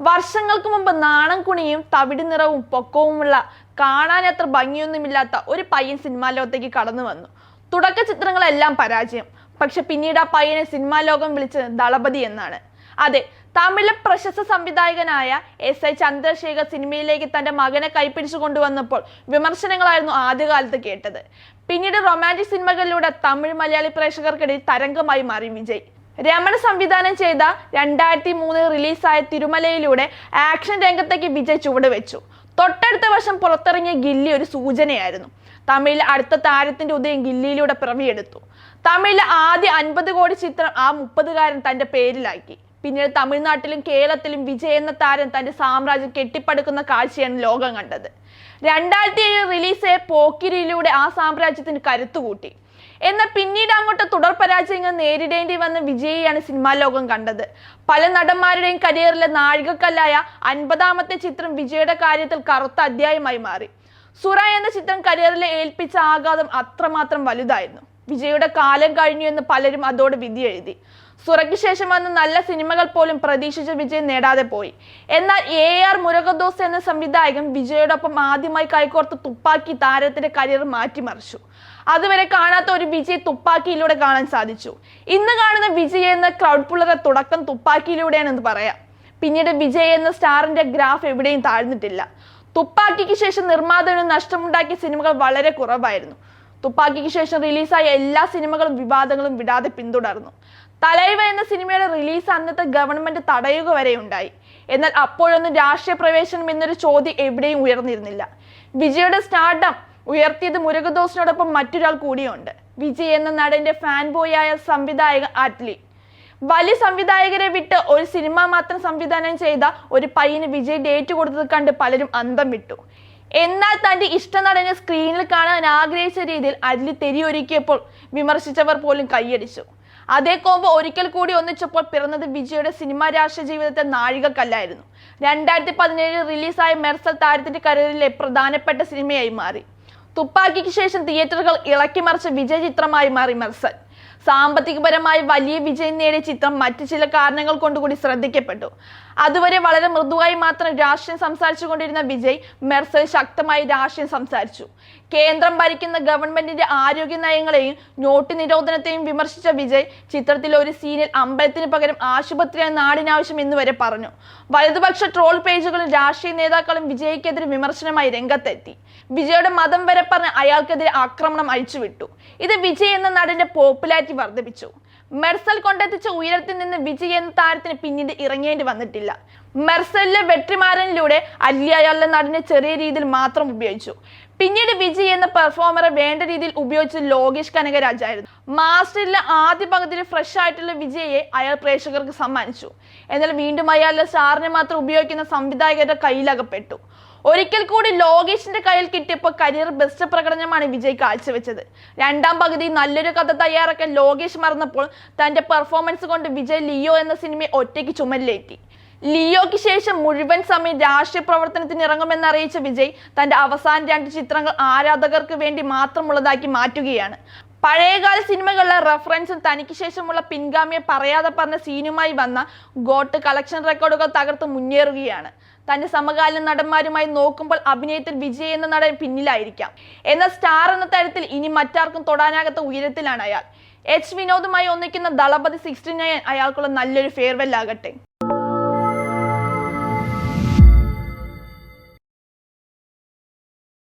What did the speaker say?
വർഷങ്ങൾക്ക് മുമ്പ് നാണം കുണിയും തവിട് നിറവും പൊക്കവുമുള്ള കാണാൻ അത്ര ഭംഗിയൊന്നുമില്ലാത്ത ഒരു പയ്യൻ സിനിമാ ലോകത്തേക്ക് കടന്നു വന്നു. തുടക്ക ചിത്രങ്ങളെല്ലാം പരാജയം. പക്ഷെ പിന്നീട് ആ പയ്യനെ സിനിമാ ലോകം വിളിച്ചത് ദളപതി എന്നാണ്. അതെ തമിഴ് പ്രശസ്ത സംവിധായകനായ എസ് ഐ ചന്ദ്രശേഖർ സിനിമയിലേക്ക് തന്റെ മകനെ കൈപ്പിടിച്ചു കൊണ്ടുവന്നപ്പോൾ വിമർശനങ്ങളായിരുന്നു ആദ്യകാലത്ത് കേട്ടത്. പിന്നീട് റൊമാന്റിക് സിനിമകളിലൂടെ തമിഴ് മലയാളി പ്രേക്ഷകർക്കിടയിൽ തരംഗമായി മാറി വിജയ്. രമണ സംവിധാനം ചെയ്ത രണ്ടായിരത്തി മൂന്ന് റിലീസായ തിരുമലയിലൂടെ ആക്ഷൻ രംഗത്തേക്ക് വിജയ് ചുവട് വെച്ചു തൊട്ടടുത്ത വർഷം പുറത്തിറങ്ങിയ ഗില്ലി ഒരു സൂചനയായിരുന്നു. തമിഴിൽ അടുത്ത താരത്തിന്റെ ഉദയം ഗില്ലിയിലൂടെ പിറവിയെടുത്തു. തമിഴിലെ ആദ്യ അൻപത് കോടി ചിത്രം ആ മുപ്പതുകാരൻ തന്റെ പേരിലാക്കി. പിന്നീട് തമിഴ്നാട്ടിലും കേരളത്തിലും വിജയ് എന്ന താരം തന്റെ സാമ്രാജ്യം കെട്ടിപ്പടുക്കുന്ന കാഴ്ചയാണ് ലോകം കണ്ടത്. രണ്ടായിരത്തി ഏഴ് റിലീസായ പോക്കിരിയിലൂടെ ആ സാമ്രാജ്യത്തിന് കരുത്തുകൂട്ടി. എന്നാൽ പിന്നീട് അങ്ങോട്ട് തുടർ പരാജയങ്ങൾ നേരിടേണ്ടി വന്ന വിജയിയാണ് സിനിമാ ലോകം കണ്ടത്. പല നടന്മാരുടെയും കരിയറിലെ നാഴികക്കല്ലായ അൻപതാമത്തെ ചിത്രം വിജയുടെ കാര്യത്തിൽ കറുത്ത അധ്യായമായി മാറി. സുറ എന്ന ചിത്രം കരിയറിലെ ഏൽപ്പിച്ച ആഘാതം അത്രമാത്രം വലുതായിരുന്നു. വിജയുടെ കാലം കഴിഞ്ഞു എന്ന് പലരും അതോട് വിധി എഴുതി സുറയ്ക്ക് ശേഷം വന്ന നല്ല സിനിമകൾ പോലും പ്രതീക്ഷിച്ച വിജയം നേടാതെ പോയി. എന്നാൽ എ ആർ മുരുകദോസ് എന്ന സംവിധായകൻ വിജയോടൊപ്പം ആദ്യമായി കൈകോർത്ത് തുപ്പാക്കി താരത്തിന്റെ കരിയർ മാറ്റിമറിച്ചു. അതുവരെ കാണാത്ത ഒരു വിജയ് തുപ്പാക്കിയിലൂടെ കാണാൻ സാധിച്ചു. ഇന്ന് കാണുന്ന വിജയ് എന്ന ക്രൗഡ് പുള്ളറെ തുടക്കം തുപ്പാക്കിയിലൂടെയാണെന്ന് പറയാം. പിന്നീട് വിജയ് എന്ന സ്റ്റാറിന്റെ ഗ്രാഫ് എവിടെയും താഴ്ന്നിട്ടില്ല. തുപ്പാക്കിക്ക് ശേഷം നിർമ്മാതാവിന് നഷ്ടമുണ്ടാക്കിയ സിനിമകൾ വളരെ കുറവായിരുന്നു. തുപ്പാക്കിക്ക് ശേഷം റിലീസായ എല്ലാ സിനിമകളും വിവാദങ്ങളും വിടാതെ പിന്തുടർന്നു. തലൈവ എന്ന സിനിമയുടെ റിലീസ് അന്നത്തെ ഗവൺമെന്റ് തടയുക വരെ ഉണ്ടായി. എന്നാൽ അപ്പോഴൊന്നും രാഷ്ട്രീയ പ്രവേശനം എന്നൊരു ചോദ്യം എവിടെയും ഉയർന്നിരുന്നില്ല. വിജയുടെ സ്റ്റാർഡം ഉയർത്തിയത് മുരുകദോസിനോടൊപ്പം മറ്റൊരാൾ കൂടിയുണ്ട്. വിജയ് എന്ന നടന്റെ ഫാൻ ബോയായ സംവിധായകൻ അറ്റ്ലി വലിയ സംവിധായകരെ വിട്ട് ഒരു സിനിമ മാത്രം സംവിധാനം ചെയ്ത ഒരു പയ്യന് വിജയ് ഡേറ്റ് കൊടുത്തത് കണ്ട് പലരും അന്തം വിട്ടു. എന്നാൽ തന്റെ ഇഷ്ടനടനെ സ്ക്രീനിൽ കാണാൻ ആഗ്രഹിച്ച രീതിയിൽ അറ്റ്ലി തെരിയൊരുക്കിയപ്പോൾ വിമർശിച്ചവർ പോലും കൈയടിച്ചു. അതേ കോമ്പ് ഒരിക്കൽ കൂടി ഒന്നിച്ചപ്പോൾ പിറന്നത് വിജയുടെ സിനിമാ രാഷ്ട്രീയ ജീവിതത്തെ നാഴികക്കല്ലായിരുന്നു. രണ്ടായിരത്തി പതിനേഴിൽ റിലീസായ മെർസൽ താരത്തിന്റെ കരിയറിലെ പ്രധാനപ്പെട്ട സിനിമയായി മാറി. തുപ്പാക്കിക്ക് ശേഷം തിയേറ്ററുകൾ ഇളക്കിമറിച്ച വിജയ ചിത്രമായി മാറി മെർസൽ. സാമ്പത്തികപരമായി വലിയ വിജയം നേടിയ ചിത്രം മറ്റു ചില കാരണങ്ങൾ കൊണ്ടുകൂടി ശ്രദ്ധിക്കപ്പെട്ടു. അതുവരെ വളരെ മൃദുവായി മാത്രം രാഷ്ട്രീയം സംസാരിച്ചു കൊണ്ടിരുന്ന വിജയ് മെർസൽ ശക്തമായി രാഷ്ട്രീയം സംസാരിച്ചു. കേന്ദ്രം ഭരിക്കുന്ന ഗവൺമെന്റിന്റെ ആരോഗ്യ നയങ്ങളെയും നോട്ട് നിരോധനത്തെയും വിമർശിച്ച വിജയ് ചിത്രത്തിൽ ഒരു സീനിൽ അമ്പലത്തിന് പകരം ആശുപത്രിയാണ് നാടിനാവശ്യം എന്ന് വരെ പറഞ്ഞു. വലതുപക്ഷ ട്രോൾ പേജുകളും രാഷ്ട്രീയ നേതാക്കളും വിജയ്ക്കെതിരെ വിമർശനമായി രംഗത്തെത്തി. വിജയുടെ മതം വരെ പറഞ്ഞ് അയാൾക്കെതിരെ ആക്രമണം അഴിച്ചുവിട്ടു. ഇത് വിജയ് എന്ന നടന്റെ പോപ്പുലാരിറ്റി വർദ്ധിപ്പിച്ചു. മെർസൽ കൊണ്ടെത്തിച്ച ഉയരത്തിൽ നിന്ന് വിജയ് എന്ന താരത്തിന് പിന്നീട് ഇറങ്ങേണ്ടി വന്നിട്ടില്ല. മെർസലിലെ വെട്രിമാരനിലൂടെ അല്ലി അയാളുടെ നടനെ ചെറിയ രീതിയിൽ മാത്രം ഉപയോഗിച്ചു. പിന്നീട് വിജയ് എന്ന പെർഫോമറെ വേണ്ട രീതിയിൽ ഉപയോഗിച്ച് ലോകേഷ് കനകരാജ് ആയിരുന്നു മാസ്റ്ററിലെ ആദ്യ പകുതിയിൽ ഫ്രഷ് ആയിട്ടുള്ള വിജയെ അയാൾ പ്രേക്ഷകർക്ക് സമ്മാനിച്ചു. എന്നാൽ വീണ്ടും അയാളുടെ സ്റ്റാറിനെ മാത്രം ഉപയോഗിക്കുന്ന സംവിധായകരുടെ കയ്യിലകപ്പെട്ടു. ഒരിക്കൽ കൂടി ലോകേഷിന്റെ കയ്യിൽ കിട്ടിയപ്പോൾ കരിയർ ബെസ്റ്റ് പ്രകടനമാണ് വിജയ് കാഴ്ചവെച്ചത്. രണ്ടാം പകുതി നല്ലൊരു കഥ തയ്യാറാക്കാൻ ലോകേഷ് മറന്നപ്പോൾ തന്റെ പെർഫോമൻസ് കൊണ്ട് വിജയ് ലിയോ എന്ന സിനിമയെ ഒറ്റയ്ക്ക് ചുമലിലേറ്റി ലിയോയ്ക്ക് ശേഷം മുഴുവൻ സമയം രാഷ്ട്രീയ പ്രവർത്തനത്തിന് ഇറങ്ങുമെന്ന് അറിയിച്ച വിജയ് തന്റെ അവസാന രണ്ട് ചിത്രങ്ങൾ ആരാധകർക്ക് വേണ്ടി മാത്രമുള്ളതാക്കി മാറ്റുകയാണ്. പഴയകാല സിനിമകളിലെ റെഫറൻസും തനിക്ക് ശേഷമുള്ള പിൻഗാമിയെ പറയാതെ പറഞ്ഞ സീനുമായി വന്ന ഗോട്ട് കളക്ഷൻ റെക്കോർഡുകൾ തകർത്ത് മുന്നേറുകയാണ്. തന്റെ സമകാലീന നടന്മാരുമായി നോക്കുമ്പോൾ അഭിനയത്തിൽ വിജയ് എന്ന നടൻ പിന്നിലായിരിക്കാം. എന്നാൽ സ്റ്റാർ എന്ന തരത്തിൽ ഇനി മറ്റാർക്കും തൊടാനാകാത്ത ഉയരത്തിലാണ് അയാൾ. എച്ച് വിനോദുമായി ഒന്നിക്കുന്ന ദളപതി സിക്സ്റ്റി നയൻ അയാൾക്കുള്ള നല്ലൊരു ഫെയർവെൽ ആകട്ടെ